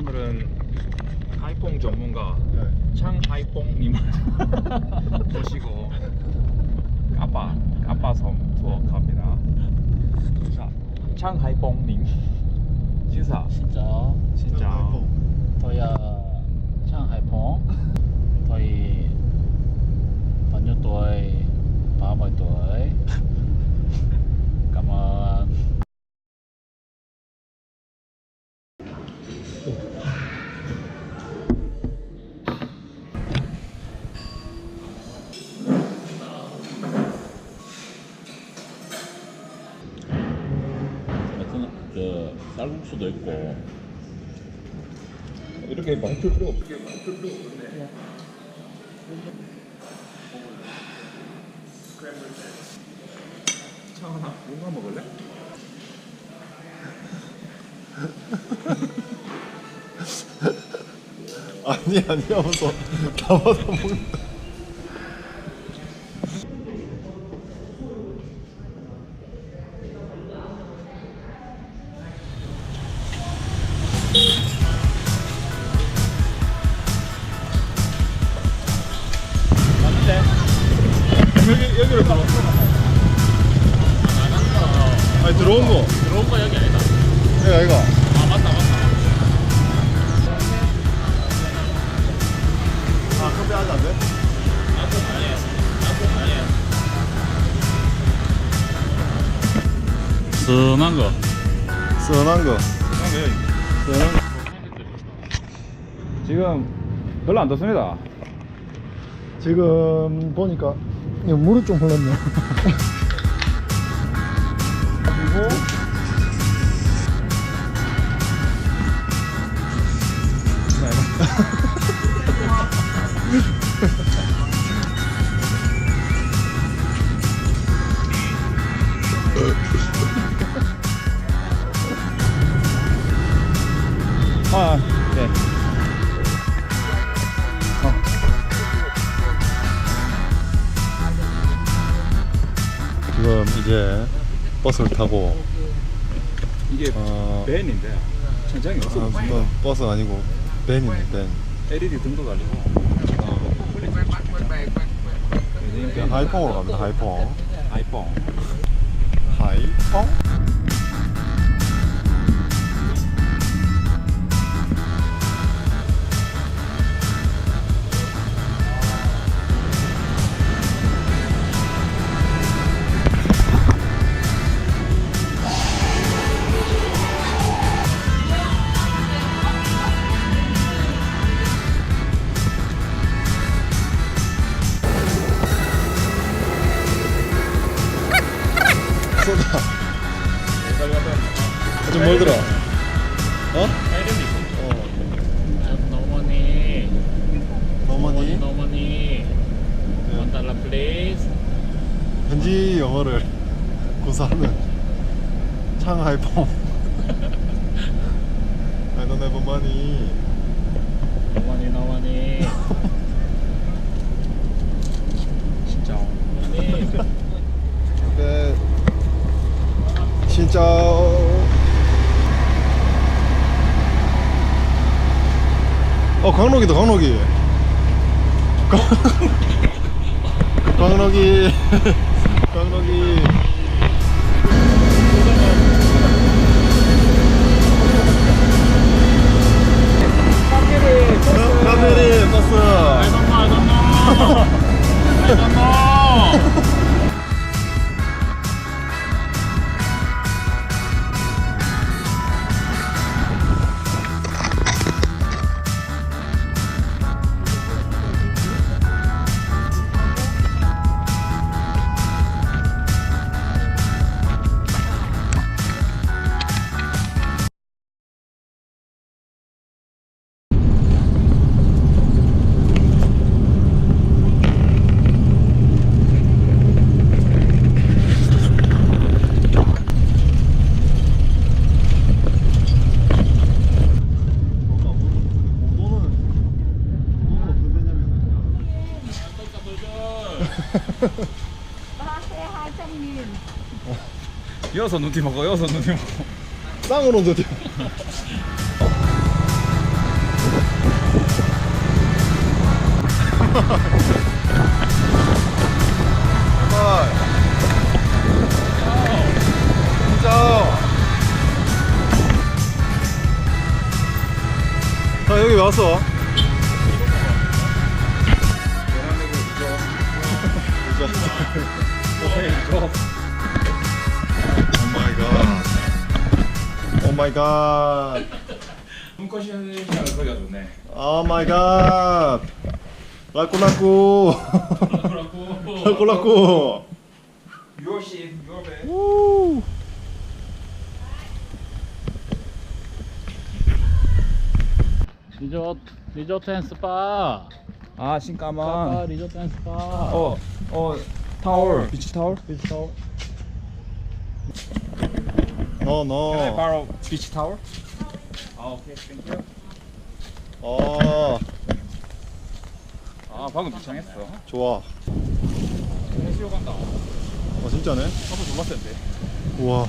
오늘은 하이퐁 전문가 네. 창하이퐁님을 모시고 까빠 까빠섬 투어 갑니다. 자, 창하이퐁님 그 쌀국수도 있고 이렇게 많이 필요 없어. 창 하나 뭔가 먹을래? 아니 아니 하면서 나와서 먹는 여기 여기로 들어. 아니 들어온 거. 들어온 거 여기 아니다 여기 아이가. 아 맞다 맞다 아 커피 하지 안 돼? 순한 거 시원한 거. 시원한 거. 지금 별로 안 덥습니다. 지금 보니까 이거 물이 좀 흘렀네. 그리고 아, 네. 이제 버스를 타고 이게 어, 벤인데 천장이 아, 없어. 무슨 버스 아니고 벤이네 벤. LED 등도 달리고. 어. 하이펑으로 갑니다 하이펑. 아이폰. 하이펑? 쏟아. 좀 멀더라. 어? 어. 어머니 너머니 네. 원 달러 플리즈 현지 영어를 구사하는 창하이펑. I don't have money. 너머니 너머니 진짜. 너머니 네. 진짜. 어 강록이다 강록이. 강록이. 강록이. 여섯 눈티 먹어 여섯 눈티 먹어. 쌍으로 눈티 자 여기 왔어 마이 갓. 눈꽃이 하는 소리가 좋네. 오 마이 갓. 라꾸라꾸. Your ship, your bed. 우. 리조트 리조트 앤 스파 아, 신까만. 리조트 앤 스파 어, 어, 타월. 비치 타월? 비스터 너 네, 너. 바로 비치 타월? 아, 오케이. 땡큐. 어 아, 방금 비창했어. 좋아. 해수욕 간다. 어 진짜네. 졸라 센데. 우와.